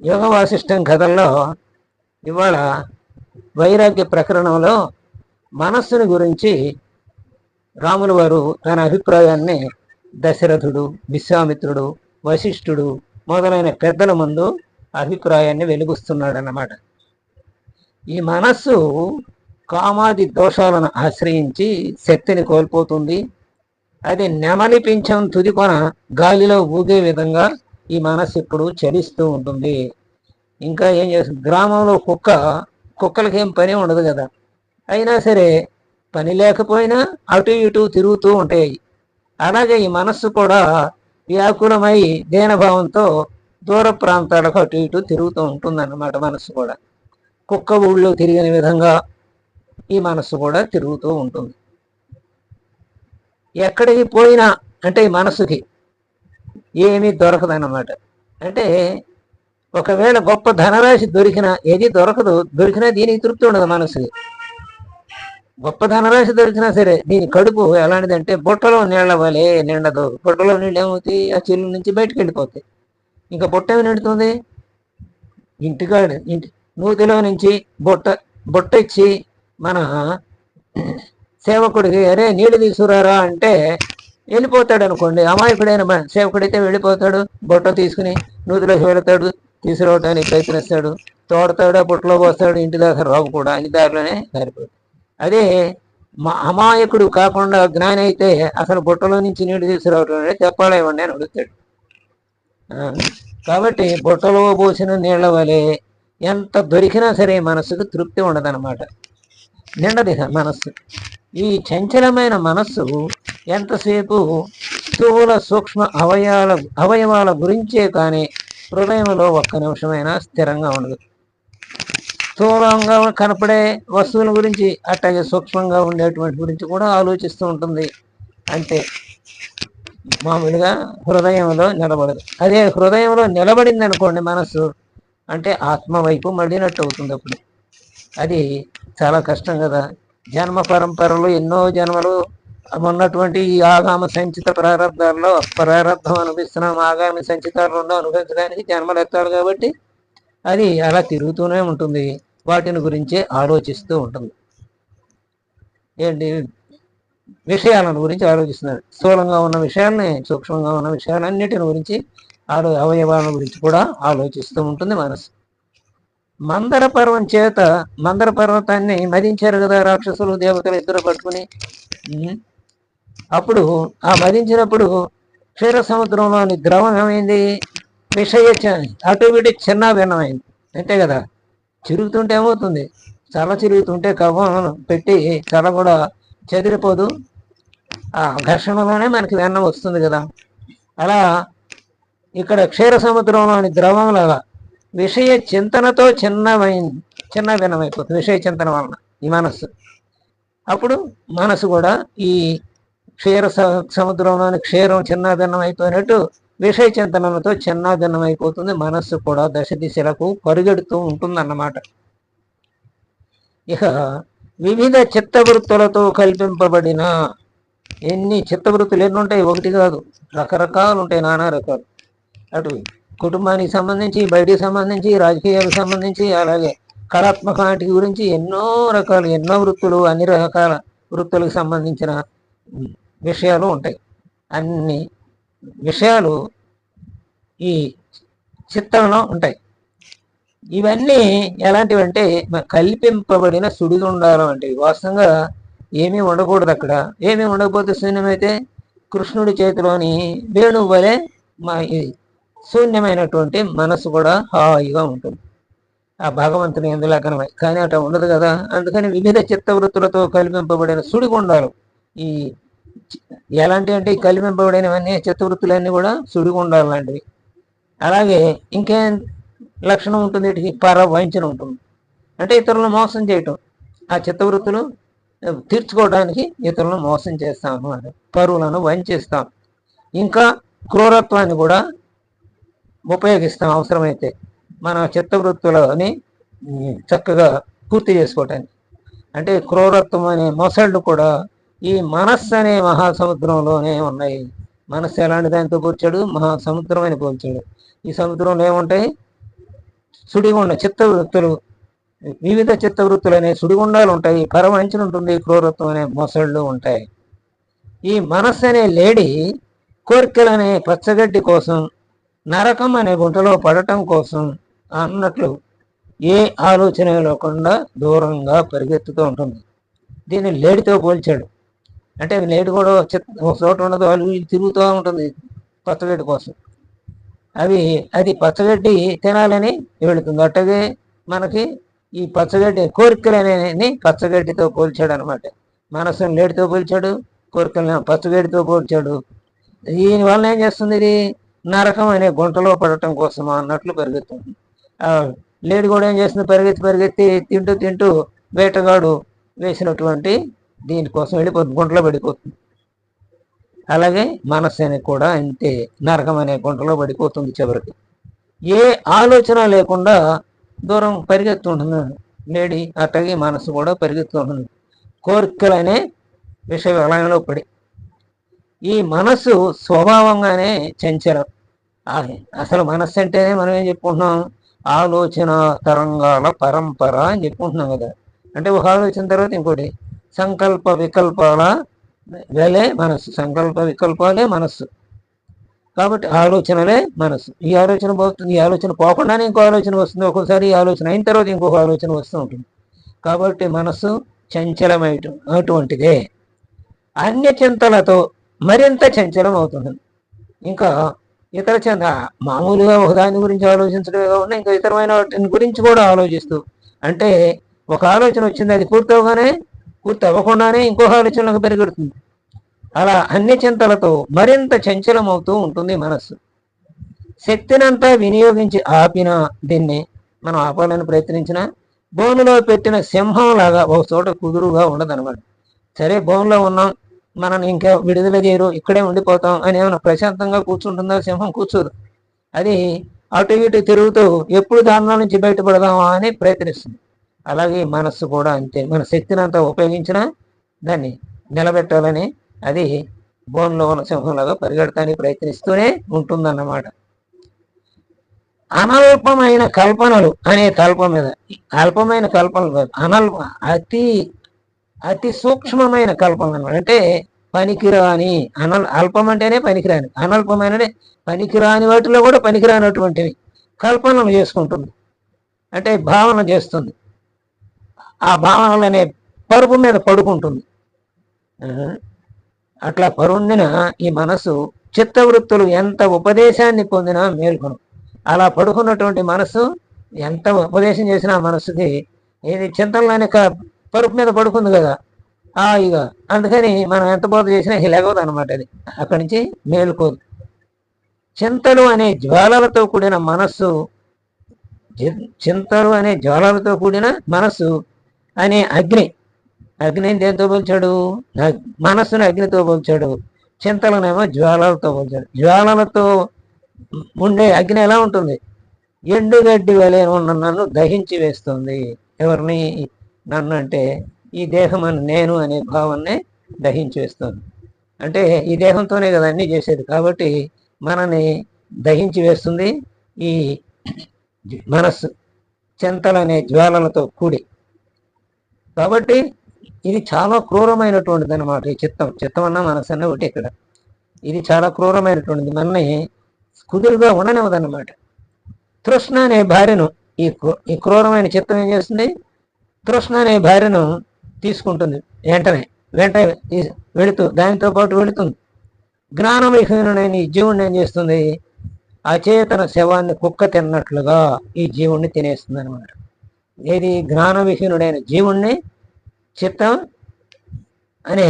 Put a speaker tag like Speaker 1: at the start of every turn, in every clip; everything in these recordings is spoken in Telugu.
Speaker 1: యోగ వాసిష్టం కథల్లో ఇవాళ వైరాగ్య ప్రకరణంలో మనస్సుని గురించి రాముల వారు తన అభిప్రాయాన్ని దశరథుడు విశ్వామిత్రుడు వశిష్ఠుడు మొదలైన పెద్దల ముందు అభిప్రాయాన్ని వెలుగుస్తున్నాడు అన్నమాట ఈ మనస్సు కామాది దోషాలను ఆశ్రయించి శక్తిని కోల్పోతుంది. అది నెమలి పింఛం తుదికొన గాలిలో ఊగే విధంగా ఈ మనస్సు ఇప్పుడు చలిస్తూ ఉంటుంది. ఇంకా ఏం చేస్తుంది గ్రామంలో కుక్క కుక్కలకి ఏం పని ఉండదు కదా. అయినా సరే పని లేకపోయినా అటు ఇటు తిరుగుతూ ఉంటాయి. అలాగే ఈ మనస్సు కూడా వ్యాకులమై దీనభావంతో దూర ప్రాంతాలకు అటు ఇటు తిరుగుతూ ఉంటుంది అన్నమాట మనస్సు కూడా. కుక్క ఊళ్ళో తిరిగిన విధంగా ఈ మనస్సు కూడా తిరుగుతూ ఉంటుంది. ఎక్కడికి పోయినా అంటే ఈ మనసుకి ఏమీ దొరకదన్నమాట. అంటే ఒకవేళ గొప్ప ధనరాశి దొరికినా ఏది దొరకదు దొరికినా దీనికి తృప్తి ఉండదు మనసుకి. గొప్ప ధనరాశి దొరికినా సరే దీని కడుపు ఎలాంటిదంటే బుట్టలో నీళ్ళ వలే నిండదు. బుట్టలో నీళ్ళు ఏమవుతాయి? ఆ చెల్లు నుంచి బయటకు వెళ్ళిపోతాయి. ఇంకా బుట్ట ఏమి నిండుతుంది? ఇంటికాడ ఇంటి నూతిలో నుంచి బుట్ట బుట్ట ఇచ్చి మన సేవకుడికి అరే నీళ్ళు తీసుకురారా అంటే వెళ్ళిపోతాడు అనుకోండి అమాయకుడైన సేవకుడైతే వెళ్ళిపోతాడు బుట్ట తీసుకుని నూతిలోకి వెళతాడు తీసుకురావడానికి ప్రయత్నిస్తాడు తోడతాడు ఆ బుట్టలో పోస్తాడు ఇంటి దాకా రావు కూడా అన్ని దారిలోనే దారిపోతాడు అదే మా అమాయకుడు కాకుండా జ్ఞాని అయితే అసలు బుట్టలో నుంచి నీళ్ళు తీసుకురావటం అంటే చెప్పాలేమండి అని అడుగుతాడు. కాబట్టి బుట్టలో పోసిన నీళ్ళ వలె ఎంత దొరికినా సరే మనసుకు తృప్తి ఉండదన్నమాట. నిండది మనస్సు. ఈ చంచలమైన మనస్సు ఎంతసేపు స్థూల సూక్ష్మ అవయాల అవయవాల గురించే కానీ హృదయంలో ఒక్క నిమిషమైనా స్థిరంగా ఉండదు. స్థూలంగా కనపడే వస్తువుల గురించి అట్లాగే సూక్ష్మంగా ఉండేటువంటి గురించి కూడా ఆలోచిస్తూ ఉంటుంది. అంటే మామూలుగా హృదయంలో నిలబడదు. అదే హృదయంలో నిలబడింది అనుకోండి మనస్సు అంటే ఆత్మ వైపు మళ్ళినట్టు అవుతుంది అప్పుడు. అది చాలా కష్టం కదా. జన్మ పరంపరలు ఎన్నో జన్మలు. ఉన్నటువంటి ఈ ఆగామ సంచిత ప్రారంధాల్లో ప్రారంభం అనిపిస్తున్నాం ఆగామి సంచితాలలో అనుభవించడానికి జన్మలు ఎత్తాలి కాబట్టి అది అలా తిరుగుతూనే ఉంటుంది. వాటిని గురించే ఆలోచిస్తూ ఉంటుంది. ఏంటి? విషయాలను గురించి ఆలోచిస్తున్నారు. స్థూలంగా ఉన్న విషయాల్ని సూక్ష్మంగా ఉన్న విషయాలన్నిటిని గురించి ఆలో అవయవాల గురించి కూడా ఆలోచిస్తూ ఉంటుంది మనసు. మందర పర్వం చేత మందర పర్వతాన్ని మదించారు కదా రాక్షసులు దేవతలు ఇద్దరు పట్టుకుని. అప్పుడు ఆ మదించినప్పుడు క్షీర సముద్రంలోని ద్రవం ఏమైంది? విషయ ఆటోమేటిక్ అటు చిన్న భిన్నమైంది అంతే కదా? చిరుగుతుంటే ఏమవుతుంది? చల చిరుగుతుంటే కవ్వం పెట్టి చల కూడా చెదిరిపోదు. ఆ ఘర్షణలోనే మనకి వెన్న వస్తుంది కదా? అలా ఇక్కడ క్షీర సముద్రంలోని ద్రవం లాగా విషయ చింతనతో చిన్నమైన చిన్న భిన్నమైపోతుంది విషయ చింతన వలన ఈ మనస్సు. అప్పుడు మనసు కూడా ఈ క్షీర సముద్రంలోని క్షీరం చిన్న భిన్నమైపోయినట్టు విషయ చింతనలతో చిన్న భిన్నమైపోతుంది మనస్సు కూడా దశ దిశలకు పరుగెడుతూ ఉంటుందన్నమాట. ఇక వివిధ చిత్తవృత్తులతో కల్పింపబడిన ఎన్ని చిత్తవృత్తులు ఎన్ని ఉంటాయి ఒకటి కాదు. రకరకాలు ఉంటాయి నానా రకాలు. అటు కుటుంబానికి సంబంధించి బయటికి సంబంధించి రాజకీయాలకు సంబంధించి అలాగే కళాత్మక వాటి గురించి ఎన్నో రకాలు ఎన్నో వృత్తులు అన్ని రకాల వృత్తులకు సంబంధించిన విషయాలు ఉంటాయి. అన్ని విషయాలు ఈ చిత్రంలో ఉంటాయి. ఇవన్నీ ఎలాంటివంటే కల్పింపబడిన సుడిగుండాలు అంటే వాస్తవంగా ఏమీ ఉండకూడదు అక్కడ. ఏమీ ఉండకపోతే శూన్యమైతే కృష్ణుడి చేతిలోని వేణువు వలె మా శూన్యమైనటువంటి మనసు కూడా హాయిగా ఉంటుంది. ఆ భగవంతుని ఎందులకనమై కానీ అట ఉండదు కదా? అందుకని వివిధ చిత్తవృత్తులతో కలిపింపబడిన సుడిగుండాలు ఈ ఎలాంటి అంటే కలిపింపబడినవన్నీ చిత్తవృత్తులన్నీ కూడా సుడిగుండాలు లాంటివి. అలాగే ఇంకేం లక్షణం ఉంటుంది? వీటికి పర ఉంటుంది. అంటే ఇతరులను మోసం చేయటం. ఆ చిత్తవృత్తులు తీర్చుకోవడానికి ఇతరులను మోసం చేస్తాం అన్నమాట పరువులను వంచేస్తాం. ఇంకా క్రూరత్వాన్ని కూడా ఉపయోగిస్తాం అవసరమైతే మన చిత్తవృత్తులని చక్కగా పూర్తి చేసుకోవటానికి. అంటే క్రూరత్వం అనే మొసళ్ళు కూడా ఈ మనస్సు అనే మహాసముద్రంలోనే ఉన్నాయి. మనస్సు ఎలాంటి దానితో పోల్చాడు? మహాసముద్రం అని పోల్చాడు. ఈ సముద్రంలో ఏముంటాయి? సుడిగుండ చిత్తవృత్తులు. వివిధ చిత్తవృత్తులు అనే సుడిగుండాలు ఉంటాయి. పరమంచిన ఉంటుంది. క్రూరత్వం అనే మొసళ్ళు ఉంటాయి. ఈ మనస్సు అనే లేడీ కోరికలనే పచ్చగడ్డి కోసం నరకం అనే గుంటలో పడటం కోసం అన్నట్లు ఏ ఆలోచన లేకుండా దూరంగా పరిగెత్తుతూ ఉంటుంది. దీన్ని లేడితో పోల్చాడు. అంటే లేడి కూడా ఒక చోట ఉండదు వాళ్ళు తిరుగుతూ ఉంటుంది పచ్చగడ్డి కోసం. అవి అది పచ్చగడ్డి తినాలని వెళుతుంది. అట్టగే మనకి ఈ పచ్చగడ్డి కోరికలు పచ్చగడ్డితో పోల్చాడు అనమాట మనసును లేడితో పోల్చాడు కోరికలను పచ్చగడ్డితో పోల్చాడు. దీనివల్ల ఏం చేస్తుంది ఇది? నరకం అనే గుంటలో పడటం కోసం అన్నట్లు పరిగెత్తుంది. లేడి కూడా ఏం చేస్తుంది? పరిగెత్తి పరిగెత్తి తింటూ తింటూ వేటగాడు వేసినటువంటి దీనికోసం వెళ్ళిపోతుంది గుంటలో పడిపోతుంది. అలాగే మనస్సు అనేది కూడా అంతే నరకం అనే గుంటలో పడిపోతుంది చివరికి. ఏ ఆలోచన లేకుండా దూరం పరిగెత్తుంటుంది. లేడీ అట్టగే మనసు కూడా పరిగెత్తుంటుంది. కోరికలనే విషయ వలయంలో పడి. ఈ మనసు స్వభావంగానే చంచలం. అసలు మనస్సు అంటేనే మనం ఏం చెప్పుకుంటున్నాం? ఆలోచన తరంగాల పరంపర అని చెప్పుకుంటున్నాం కదా. అంటే ఒక ఆలోచన తర్వాత ఇంకోటి సంకల్ప వికల్పాల వేలే మనస్సు. సంకల్ప వికల్పాలే మనస్సు. కాబట్టి ఆలోచనలే మనస్సు. ఈ ఆలోచన పోతుంది ఈ ఆలోచన పోకుండానే ఇంకో ఆలోచన వస్తుంది. ఒక్కోసారి ఈ ఆలోచన అయిన తర్వాత ఇంకొక ఆలోచన వస్తూ ఉంటుంది. కాబట్టి మనస్సు చంచలమైన అటువంటిదే. అన్య చింతలతో మరింత చంచలం అవుతుంది. ఇంకా ఇతర చెంద మామూలుగా ఒక దాని గురించి ఆలోచించడమే కాకుండా ఇంకా ఇతరమైన వాటిని గురించి కూడా ఆలోచిస్తూ. అంటే ఒక ఆలోచన వచ్చింది అది పూర్తవగానే పూర్తి అవ్వకుండానే ఇంకొక ఆలోచనలకు పెరుగుతుంది అలా అన్ని చింతలతో మరింత చంచలమవుతూ ఉంటుంది మనస్సు. శక్తినంతా వినియోగించి ఆపిన దీన్ని మనం ఆపాలని ప్రయత్నించిన బోనులో పెట్టిన సింహం లాగా ఒక చోట కుదురుగా ఉండదనమాట. సరే బోన్లో ఉన్నాం మనం ఇంకా విడుదల చేయరు ఇక్కడే ఉండిపోతాం అని ఏమైనా ప్రశాంతంగా కూర్చుంటుందా సింహం కూర్చోదు. అది అటు ఇటు తిరుగుతూ ఎప్పుడు దానిలో నుంచి బయటపడదామా అని ప్రయత్నిస్తుంది. అలాగే మనస్సు కూడా అంతే. మన శక్తిని అంతా ఉపయోగించినా దాన్ని నిలబెట్టాలని అది బోన్లో ఉన్న సింహంలాగా పరిగెడటానికి ప్రయత్నిస్తూనే ఉంటుందన్నమాట. అనల్పమైన కల్పనలు అనే తల్ప మీద. అల్పమైన కల్పనలు కాదు అనల్ప అతి అతి సూక్ష్మమైన కల్పన అన్నమాట అంటే పనికిరాని అనల్ అల్పం అంటేనే పనికిరాని అనల్పమైన పనికిరాని వాటిలో కూడా పనికిరానటువంటివి కల్పనలు చేసుకుంటుంది. అంటే భావన చేస్తుంది. ఆ భావనలనే పరుపు మీద పడుకుంటుంది. అట్లా పరుండిన ఈ మనసు చిత్తవృత్తులు ఎంత ఉపదేశాన్ని పొందినా మేల్కొను. అలా పడుకున్నటువంటి మనసు ఎంత ఉపదేశం చేసినా మనసుకి ఇది చింతనలోనే పరుపు మీద పడుకుంది కదా. ఆ ఇక అందుకని మనం ఎంత బోధ చేసినా ఇది అనమాట అది. అక్కడి నుంచి మేలుకోదు. చింతలు అనే జ్వాలలతో కూడిన మనస్సు చింతలు అనే జ్వాలలతో కూడిన మనస్సు అనే అగ్ని. అగ్నిని దేంతో పోల్చాడు? మనస్సును అగ్నితో పోల్చాడు. చింతలనేమో జ్వాలలతో పోల్చాడు. జ్వాలలతో ఉండే అగ్ని ఎలా ఉంటుంది? ఎండుగడ్డి వలె ఉన్న నన్ను దహించి వేస్తుంది. ఎవరిని? నన్ను అంటే ఈ దేహం అని నేను అనే భావాన్ని దహించేస్తుంది అంటే ఈ దేహంతోనే కదా అన్నీ చేసేది. కాబట్టి మనని దహించి వేస్తుంది ఈ మనస్సు చింతలనే జ్వాలలతో కూడి. కాబట్టి ఇది చాలా క్రూరమైనటువంటిది అనమాట ఈ చిత్తం. చిత్తం అన్న మనసు అన్న ఒకటి ఇక్కడ. ఇది చాలా క్రూరమైనటువంటిది. మనని కుదురుగా ఉండనివ్వదన్నమాట. తృష్ణ అనే భార్యను ఈ క్రూ- ఈ క్రూరమైన చిత్తం ఏం చేస్తుంది? తృష్ణ అనే భార్యను తీసుకుంటుంది వెంటనే వెంటనే వెళుతూ దానితో పాటు వెళుతుంది. జ్ఞానవిహీనుడైన ఈ జీవుడిని ఏం చేస్తుంది? అచేతన శవాన్ని కుక్క తిన్నట్లుగా ఈ జీవుణ్ణి తినేస్తుంది అనమాట ఏది? జ్ఞానవిహీనుడైన జీవుణ్ణి చిత్తం అనే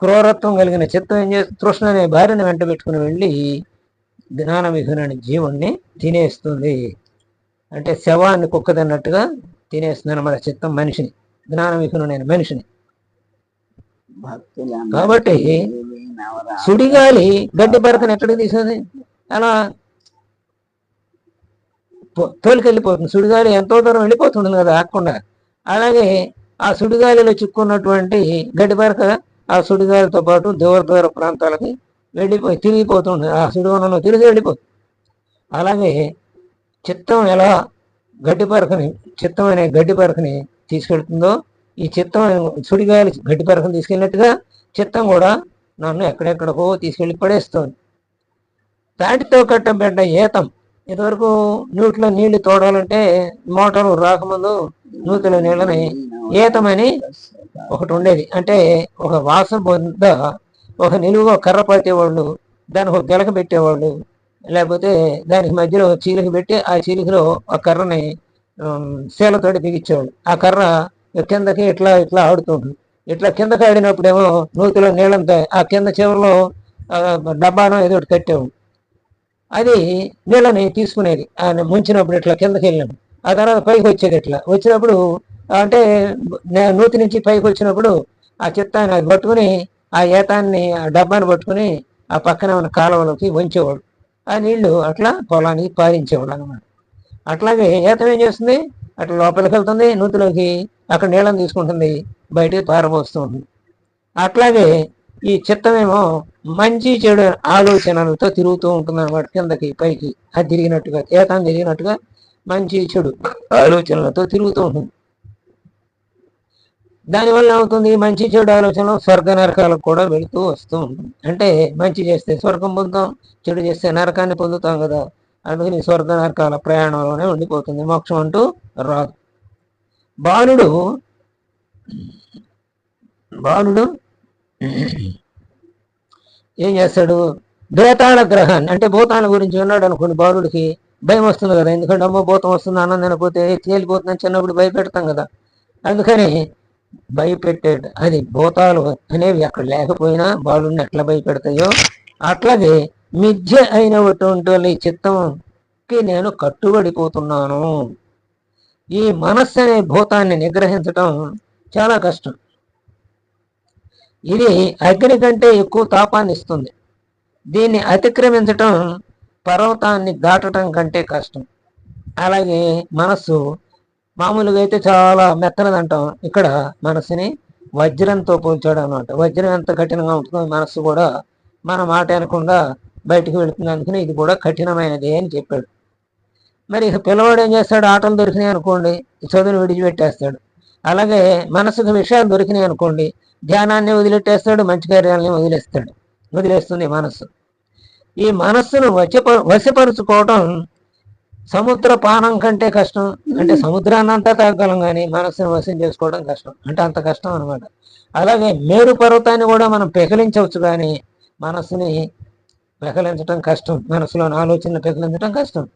Speaker 1: క్రూరత్వం కలిగిన చిత్తం ఏం చేస్తుంది? తృష్ణ అనే భార్యను వెంట పెట్టుకుని వెళ్ళి జ్ఞానవిహీనుడైన జీవుణ్ణి తినేస్తుంది. అంటే శవాన్ని కుక్క తిన్నట్టుగా తినేస్తుంది అనమాట చిత్తం మనిషిని జ్ఞానవిహీనుడైన మనిషిని. కాబట్టి సుడిగాలి గడ్డి పరకను ఎక్కడికి తీసింది? అలా తోలికెళ్ళిపోతుంది. సుడిగాలి ఎంతో దూరం వెళ్ళిపోతుంది కదా ఆకుండా అలాగే ఆ సుడిగాలిలో చిక్కున్నటువంటి గడ్డి పరక ఆ సుడిగాలితో పాటు దూర దూర ప్రాంతాలకి వెళ్ళిపోయి తిరిగిపోతుంది ఆ సుడివనంలో తిరిగి వెళ్ళిపోతుంది. అలాగే చిత్తం ఎలా గడ్డి పరకని చిత్తం అనే గడ్డి పరకని తీసుకెళ్తుందో ఈ చిత్తం సుడిగాలి గడ్డి పరకని తీసుకెళ్ళినట్టుగా చిత్తం కూడా నన్ను ఎక్కడెక్కడికో తీసుకెళ్ళి దాటితో తాటితో కట్టబడ్డ ఏతం ఇదివరకు నూట్లో నీళ్ళు తోడాలంటే మోటారు రాకముందు నూతిలో నీళ్ళని ఏతమని ఒకటి ఉండేది. అంటే ఒక వాసన పొంద ఒక నిలువుగా కర్ర పట్టేవాళ్ళు దానికి ఒక గెలక పెట్టేవాళ్ళు లేకపోతే దానికి మధ్యలో చీలిక పెట్టి ఆ చీలికలో ఆ కర్రని శీలతోటి బిగించేవాళ్ళు. ఆ కర్ర కిందకి ఇట్లా ఇట్లా ఆడుతుంటుంది ఇట్లా కిందకి ఆడినప్పుడేమో నూతిలో నీళ్ళంతా ఆ కింద చివరిలో డబ్బానో ఏదో ఒకటి కట్టాము అది నీళ్ళని తీసుకునేది. ఆయన ముంచినప్పుడు ఇట్లా కిందకి వెళ్ళినప్పుడు. ఆ తర్వాత పైకి వచ్చేది ఇట్లా. వచ్చినప్పుడు అంటే నూతి నుంచి పైకి వచ్చినప్పుడు ఆ చిత్తాన్ని అది పట్టుకుని ఆ ఏతాన్ని ఆ డబ్బాని పట్టుకుని ఆ పక్కన ఉన్న కాలువలోకి వంచేవాడు ఆ నీళ్ళు అట్లా పొలానికి పారించేవాళ్ళు అనమాట అట్లాగే ఈతం ఏం చేస్తుంది? అట్లా లోపలికి వెళ్తుంది నూతిలోకి అక్కడ నీళ్ళని తీసుకుంటుంది బయటికి పారబోస్తూ ఉంటుంది. అట్లాగే ఈ చిత్తమేమో మంచి చెడు ఆలోచనలతో తిరుగుతూ ఉంటుంది అనమాట కిందకి పైకి. అది తిరిగినట్టుగా ఏతాన్ని తిరిగినట్టుగా మంచి చెడు ఆలోచనలతో తిరుగుతూ ఉంటుంది. దానివల్ల ఏమవుతుంది? మంచి చెడు ఆలోచనలు స్వర్గ నరకాలకు కూడా వెళుతూ వస్తూ ఉంటుంది అంటే మంచి చేస్తే స్వర్గం పొందుతాం చెడు చేస్తే నరకాన్ని పొందుతాం కదా? అందుకని స్వర్గ నరకాల ప్రయాణంలోనే ఉండిపోతుంది. మోక్షం అంటూ రాదు. బాలుడు బాలుడు ఏం చేస్తాడు? భేతాళ గ్రహాన్ని అంటే భూతాల గురించి ఉన్నాడు అనుకోండి బాలుడికి భయం వస్తుంది కదా? ఎందుకంటే అమ్మో భూతం వస్తుంది అన్నం తినకపోతే తేలిపోతుందని చిన్నప్పుడు భయపెడతాం కదా? అందుకని భయపెట్టాడు అది భూతాలు అనేవి అక్కడ లేకపోయినా బాలుని ఎట్లా భయపెడతాయో అట్లాగే మిథ్య అయినటువంటి వాళ్ళ చిత్తంకి నేను కట్టుబడిపోతున్నాను. ఈ మనస్సు అనే భూతాన్ని నిగ్రహించటం చాలా కష్టం. ఇది అగ్ని కంటే ఎక్కువ తాపాన్ని ఇస్తుంది. దీన్ని అతిక్రమించటం పర్వతాన్ని దాటటం కంటే కష్టం. అలాగే మనస్సు మామూలుగా అయితే చాలా మెత్తనది అంటాం. ఇక్కడ మనసుని వజ్రంతో పోల్చాడు అనమాట వజ్రం ఎంత కఠినంగా ఉంటుందో మనస్సు కూడా మన మాట అనకుండా బయటకు వెళుతుంది అందుకని ఇది కూడా కఠినమైనది అని చెప్పాడు. మరి ఇక పిల్లవాడు ఏం చేస్తాడు? ఆటలు దొరికినాయి అనుకోండి చదువును విడిచిపెట్టేస్తాడు. అలాగే మనసుకు విషయాలు దొరికినాయి అనుకోండి ధ్యానాన్ని వదిలెట్టేస్తాడు మంచి కార్యాలని వదిలేస్తాడు. వదిలేస్తుంది మనస్సు ఈ మనస్సును వశప వశపరుచుకోవటం సముద్ర పానం కంటే కష్టం. అంటే సముద్రాన్ని అంతా తాగలం కానీ మనస్సును వశం చేసుకోవడం కష్టం. అంటే అంత కష్టం అనమాట అలాగే మేరు పర్వతాన్ని కూడా మనం పెకలించవచ్చు కానీ మనస్సుని పెకలించడం కష్టం. మనసులోని ఆలోచనలు పెకలించడం కష్టం.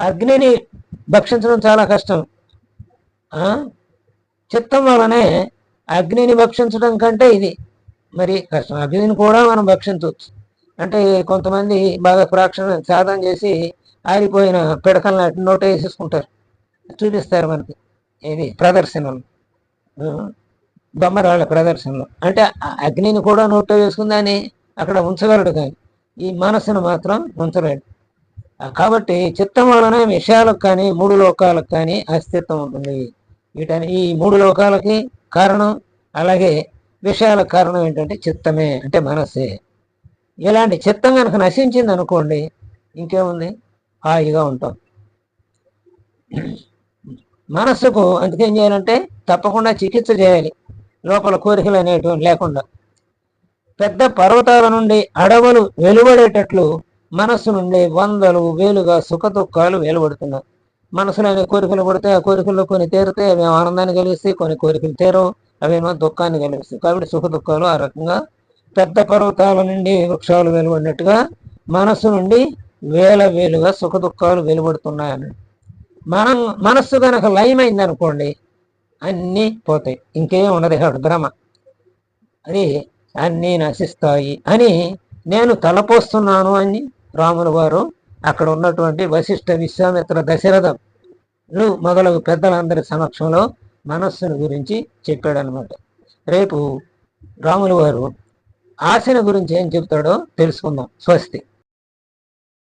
Speaker 1: అగ్నిని భక్షించడం చాలా కష్టం. ఆ? చిత్తం వలనే అగ్నిని భక్షించడం కంటే ఇది మరి కష్టం. అగ్నిని కూడా మనం భక్షించవచ్చు. అంటే కొంతమంది బాగా ప్రాక్షణ సాధన చేసి ఆరిపోయిన పిడకలను నోట వేసేసుకుంటారు. చూపిస్తారు మనకి. ఇది ప్రదర్శనలు. బొమ్మరాళ్ళ ప్రదర్శనలు. అంటే అగ్నిని కూడా నోట వేసుకుందని అక్కడ ఉంచగలడు కానీ ఈ మనసును మాత్రం ఉంచలేడు. కాబట్టి చిత్తం వలన విషయాలకు కానీ మూడు లోకాలకు కానీ అస్తిత్వం ఉంటుంది. వీటని ఈ మూడు లోకాలకి కారణం అలాగే విషయాలకు కారణం ఏంటంటే చిత్తమే అంటే మనస్సే. ఇలాంటి చిత్తం కనుక నశించింది అనుకోండి ఇంకేముంది? హాయిగా ఉంటాం. మనస్సుకు అందుకేం చేయాలంటే తప్పకుండా చికిత్స చేయాలి. లోపల కోరికలు అనేటువంటి లేకుండా. పెద్ద పర్వతాల నుండి అడవులు వెలువడేటట్లు మనస్సు నుండి వందలు వేలుగా సుఖ దుఃఖాలు వెలువడుతున్నాయి. మనసులో అనే కోరికలు పడితే ఆ కోరికల్లో కొన్ని తీరితే అవి ఆనందాన్ని కలిగిస్తాయి కొన్ని కోరికలు తీరవు. అవేమో దుఃఖాన్ని కలిగిస్తాయి. కాబట్టి సుఖ దుఃఖాలు ఆ రకంగా పెద్ద పర్వతాల నుండి వృక్షాలు వెలువడినట్టుగా మనస్సు నుండి వేల వేలుగా సుఖ దుఃఖాలు వెలువడుతున్నాయని. మనం మనస్సు కనుక లయమైంది అనుకోండి అన్నీ పోతాయి. ఇంకేం ఉండదు భ్రమ అది అన్నీ నశిస్తాయి అని నేను తలపోస్తున్నాను అని రాములు వారు అక్కడ ఉన్నటువంటి వశిష్ఠ విశ్వామిత్ర దశరథలు మొదలగు పెద్దలందరి సమక్షంలో మనస్సును గురించి చెప్పాడనమాట రేపు రాములు వారు ఆశను గురించి ఏం చెప్తాడో తెలుసుకుందాం. స్వస్తి.